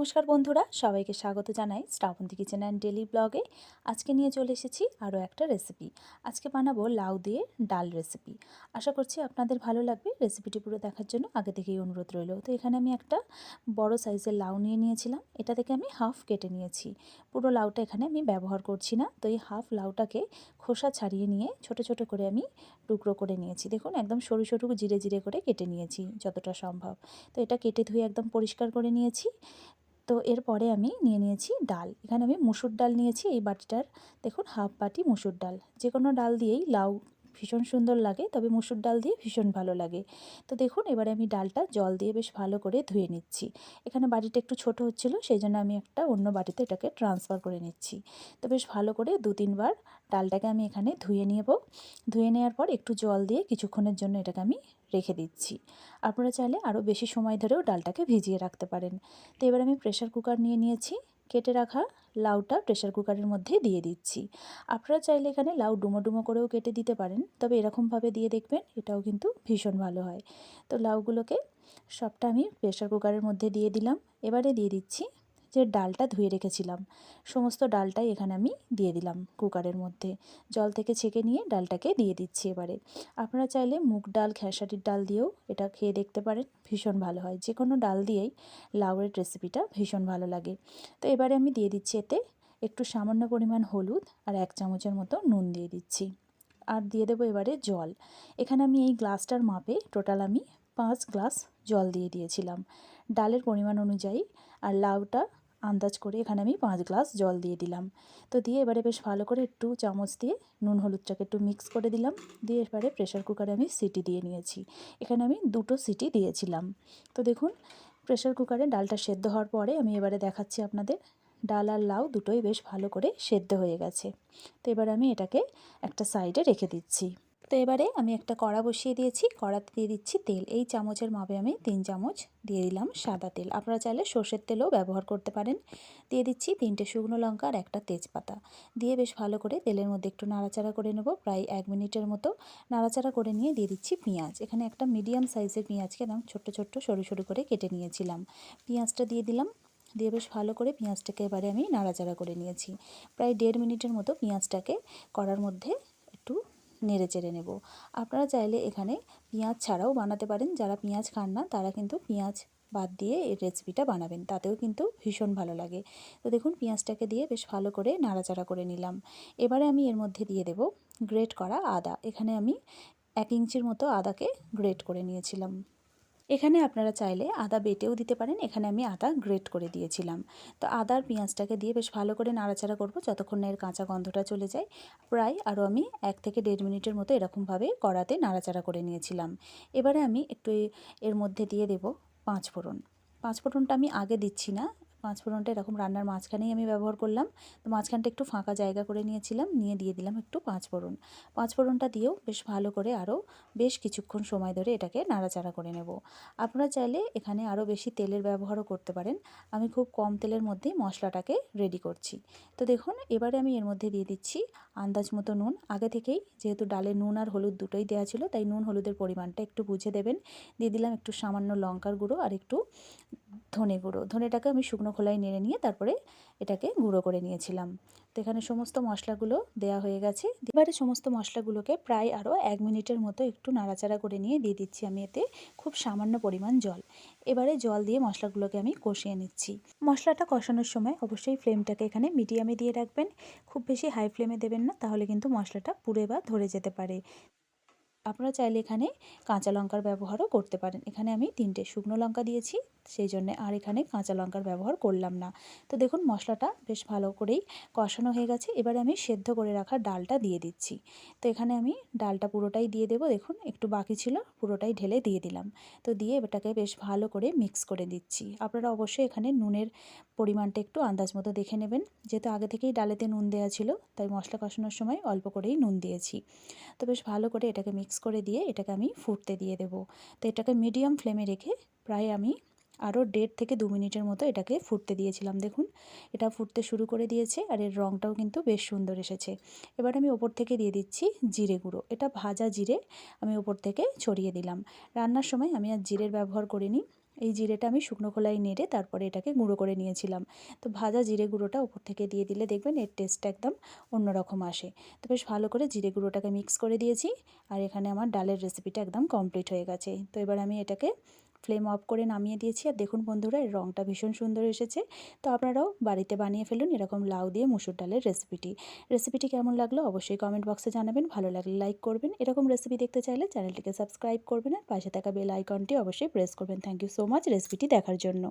নমস্কার বন্ধুরা, সবাইকে স্বাগত জানাই শ্রাবন্তী কিচেন অ্যান্ড ডেলি ব্লগে। আজকে নিয়ে চলে এসেছি আরও একটা রেসিপি। আজকে বানাবো লাউ দিয়ে ডাল রেসিপি। আশা করছি আপনাদের ভালো লাগবে রেসিপিটি পুরো দেখার জন্য আগে থেকেই অনুরোধ রইল। তো এখানে আমি একটা বড় সাইজের লাউ নিয়ে নিয়েছিলাম। এটা থেকে আমি হাফ কেটে নিয়েছি। পুরো লাউটা এখানে আমি ব্যবহার করছি না। তো এই হাফ লাউটাকে খোসা ছাড়িয়ে নিয়ে ছোট ছোট করে আমি টুকরো করে নিয়েছি। দেখুন, একদম সরু সরু জিরে জিরে করে কেটে নিয়েছি যতটা সম্ভব। তো এটা কেটে ধুয়ে একদম পরিষ্কার করে নিয়েছি। তো এরপরে আমি নিয়ে নিয়েছি ডাল। এখানে আমি মুসুর ডাল নিয়েছি। এই বাটিটার দেখুন, হাফ বাটি মুসুর ডাল। যে কোনো ডাল দিয়েই লাউ ভীষণ সুন্দর লাগে, তবে মুসুর ডাল দিয়ে ভীষণ ভালো লাগে। তো দেখুন, এবারে আমি ডালটা জল দিয়ে বেশ ভালো করে ধুয়ে নিচ্ছি। এখানে বাটিটা একটু ছোট হচ্ছিল সেই জন্য আমি একটা অন্য বাটিতে এটাকে ট্রান্সফার করে নিচ্ছি। তো বেশ ভালো করে দু তিনবার ডালটাকে আমি এখানে ধুয়ে নেব। ধুয়ে নেওয়ার পর একটু জল দিয়ে কিছুক্ষণের জন্য এটাকে আমি রেখে দিচ্ছি। আপনারা চাইলে আরও বেশি সময় ধরেও ডালটাকে ভিজিয়ে রাখতে পারেন। তো এবার আমি প্রেশার কুকার নিয়ে নিয়েছি। কেটে রাখা লাউটা প্রেশার কুকারের মধ্যে দিয়ে দিচ্ছি। আপনারা চাইলে এখানে লাউ ডুমো ডুমো করেও কেটে দিতে পারেন, তবে এরকমভাবে দিয়ে দেখবেন এটাও কিন্তু ভীষণ ভালো হয়। তো লাউগুলোকে সবটা আমি প্রেশার কুকারের মধ্যে দিয়ে দিলাম। এবারে দিয়ে দিচ্ছি যে ডালটা ধুয়ে রেখেছিলাম, সমস্ত ডালটাই এখানে আমি দিয়ে দিলাম কুকারের মধ্যে। জল থেকে ছেঁকে নিয়ে ডালটাকে দিয়ে দিচ্ছি এবারে। আপনারা চাইলে মুগ ডাল, খেসারির ডাল দিয়েও এটা খেয়ে দেখতে পারেন, ভীষণ ভালো হয়। যে কোনো ডাল দিয়েই লাউয়ের রেসিপিটা ভীষণ ভালো লাগে। তো এবারে আমি দিয়ে দিচ্ছি এতে একটু সামান্য পরিমাণ হলুদ আর এক চামচের মতো নুন দিয়ে দিচ্ছি। আর দিয়ে দেবো এবারে জল। এখানে আমি এই গ্লাসটার মাপে টোটাল আমি পাঁচ গ্লাস জল দিয়ে দিয়েছিলাম। ডালের পরিমাণ অনুযায়ী আর লাউটা আন্দাজ করে এখানে আমি পাঁচ গ্লাস জল দিয়ে দিলাম। তো দিয়ে এবারে বেশ ভালো করে একটু চামচ দিয়ে নুন হলুদটাকে একটু মিক্স করে দিলাম। দিয়ে এবারে প্রেশার কুকারে আমি সিটি দিয়ে নিয়েছি। এখানে আমি দুটো সিটি দিয়েছিলাম। তো দেখুন প্রেশার কুকারে ডালটা সেদ্ধ হওয়ার পরে আমি এবারে দেখাচ্ছি আপনাদের। ডাল আর লাউ দুটোই বেশ ভালো করে সেদ্ধ হয়ে গেছে। তো এবার আমি এটাকে একটা সাইডে রেখে দিচ্ছি। তো এবারে আমি একটা কড়া বসিয়ে দিয়েছি। কড়াতে দিয়ে দিচ্ছি তেল। এই চামচের মাপে আমি তিন চামচ দিয়ে দিলাম সাদা তেল। আপনারা চাইলে সর্ষের তেলও ব্যবহার করতে পারেন। দিয়ে দিচ্ছি তিনটে শুকনো লঙ্কা আর একটা তেজপাতা। দিয়ে বেশ ভালো করে তেলের মধ্যে একটু নাড়াচাড়া করে নেব, প্রায় এক মিনিটের মতো নাড়াচাড়া করে নিয়ে দিয়ে দিচ্ছি পেঁয়াজ। এখানে একটা মিডিয়াম সাইজের পেঁয়াজকে আমি ছোট্ট ছোট্ট সরু সরু করে কেটে নিয়েছিলাম। পেঁয়াজটা দিয়ে দিলাম। দিয়ে বেশ ভালো করে পেঁয়াজটাকে এবারে আমি নাড়াচাড়া করে নিয়েছি। প্রায় দেড় মিনিটের মতো পেঁয়াজটাকে করার মধ্যে নেড়ে চেড়ে নেব। আপনারা চাইলে এখানে পেঁয়াজ ছাড়াও বানাতে পারেন। যারা পেঁয়াজ খান না, তারা কিন্তু পেঁয়াজ বাদ দিয়ে এই রেসিপিটা বানাবেন। তাতেও কিন্তু ভীষণ ভালো লাগে। তো দেখুন, পেঁয়াজটাকে দিয়ে বেশ ভালো করে নাড়াচাড়া করে নিলাম। এবারে আমি এর মধ্যে দিয়ে দেব গ্রেট করা আদা। এখানে আমি এক ইঞ্চির মতো আদাকে গ্রেট করে নিয়েছিলাম। এখানে আপনারা চাইলে আদা বেটেও দিতে পারেন। এখানে আমি আদা গ্রেট করে দিয়েছিলাম। তো আদার পেঁয়াজটাকে দিয়ে বেশ ভালো করে নাড়াচাড়া করব যতক্ষণ না এর কাঁচা গন্ধটা চলে যায়। প্রায় আরও আমি এক থেকে দেড় মিনিটের মতো এরকমভাবে কড়াতে নাড়াচাড়া করে নিয়েছিলাম। এবারে আমি একটু এর মধ্যে দিয়ে দেব পাঁচ ফোড়ন। পাঁচ ফোড়নটা আমি আগে দিচ্ছি না। পাঁচ ফোড়নটা এরকম রান্নার মাঝখানেই আমি ব্যবহার করলাম। তো মাঝখানটা একটু ফাঁকা জায়গা করে নিয়েছিলাম, নিয়ে দিয়ে দিলাম একটু পাঁচ ফোড়ন পাঁচ ফোড়নটা দিয়েও বেশ ভালো করে আরও বেশ কিছুক্ষণ সময় ধরে এটাকে নাড়াচাড়া করে নেব। আপনারা চাইলে এখানে আরও বেশি তেলের ব্যবহারও করতে পারেন। আমি খুব কম তেলের মধ্যেই মশলাটাকে রেডি করছি। তো দেখুন, এবারে আমি এর মধ্যে দিয়ে দিচ্ছি আন্দাজ মতো নুন। আগে থেকেই যেহেতু ডালে নুন আর হলুদ দুটোই দেওয়া ছিল, তাই নুন হলুদের পরিমাণটা একটু বুঝে দেবেন। দিয়ে দিলাম একটু সামান্য লঙ্কার গুঁড়ো আর একটু ধনে গুঁড়ো। ধনেটাকে আমি শুকনো খোলায় নেড়ে নিয়ে তারপরে এটাকে গুঁড়ো করে নিয়েছিলাম। তো এখানে সমস্ত মশলাগুলো দেয়া হয়ে গেছে। এবারে সমস্ত মশলাগুলোকে প্রায় আরও এক মিনিটের মতো একটু নাড়াচাড়া করে নিয়ে দিয়ে দিচ্ছি আমি এতে খুব সামান্য পরিমাণ জল। এবারে জল দিয়ে মশলাগুলোকে আমি কষিয়ে নিচ্ছি। মশলাটা কষানোর সময় অবশ্যই ফ্লেমটাকে এখানে মিডিয়ামে দিয়ে রাখবেন। খুব বেশি হাই ফ্লেমে দেবেন না, তাহলে কিন্তু মশলাটা পুড়ে বা ধরে যেতে পারে। আপনারা চাইলে এখানে কাঁচা লঙ্কার ব্যবহারও করতে পারেন। এখানে আমি তিনটে শুকনো লঙ্কা দিয়েছি সেই জন্যে আর এখানে কাঁচা লঙ্কার ব্যবহার করলাম না। তো দেখুন, মশলাটা বেশ ভালো করেই কষানো হয়ে গেছে। এবারে আমি সেদ্ধ করে রাখা ডালটা দিয়ে দিচ্ছি। তো এখানে আমি ডালটা পুরোটাই দিয়ে দেবো। দেখুন, একটু বাকি ছিল, পুরোটাই ঢেলে দিয়ে দিলাম। তো দিয়ে এটাকে বেশ ভালো করে মিক্স করে দিচ্ছি। আপনারা অবশ্যই এখানে নুনের পরিমাণটা একটু আন্দাজ মতো দেখে নেবেন। যেহেতু আগে থেকেই ডালেতে নুন দেওয়া ছিল, তাই মশলা কষানোর সময় অল্প করেই নুন দিয়েছি। তো বেশ ভালো করে এটাকে মিক্স করে দিয়ে এটাকে আমি ফুটতে দিয়ে দেব। তো এটাকে মিডিয়াম ফ্লেমে রেখে প্রায় আমি আরও দেড় থেকে দু মিনিটের মতো এটাকে ফুটতে দিয়েছিলাম। দেখুন, এটা ফুটতে শুরু করে দিয়েছে আর এর রঙটাও কিন্তু বেশ সুন্দর এসেছে। এবার আমি ওপর থেকে দিয়ে দিচ্ছি জিরে গুঁড়ো। এটা ভাজা জিরে আমি ওপর থেকে ছড়িয়ে দিলাম। রান্নার সময় আমি আর জিরের ব্যবহার করিনি। এই জিরেটা আমি শুকনো খোলায় নেড়ে তারপরে এটাকে গুঁড়ো করে নিয়েছিলাম। তো ভাজা জিরে গুঁড়োটা উপর থেকে দিয়ে দিলে দেখবেন এর টেস্টটা একদম অন্যরকম আসে। তো বেশ ভালো করে জিরে গুঁড়োটাকে মিক্স করে দিয়েছি আর এখানে আমার ডালের রেসিপিটা একদম কমপ্লিট হয়ে গেছে। তো এবার আমি এটাকে ফ্লেম অফ করে নামিয়ে দিয়েছি। আর দেখুন বন্ধুরা, এর রঙটা ভীষণ সুন্দর এসেছে। তো আপনারাও বাড়িতে বানিয়ে ফেলুন এরকম লাউ দিয়ে মুসুর ডালের রেসিপিটি রেসিপিটি কেমন লাগল অবশ্যই কমেন্ট বক্সে জানাবেন। ভালো লাগলে লাইক করবেন। এরকম রেসিপি দেখতে চাইলে চ্যানেলটিকে সাবস্ক্রাইব করবেন আর পাশে থাকা বেল আইকনটি অবশ্যই প্রেস করবেন। থ্যাংক ইউ সো মাচ রেসিপিটি দেখার জন্য।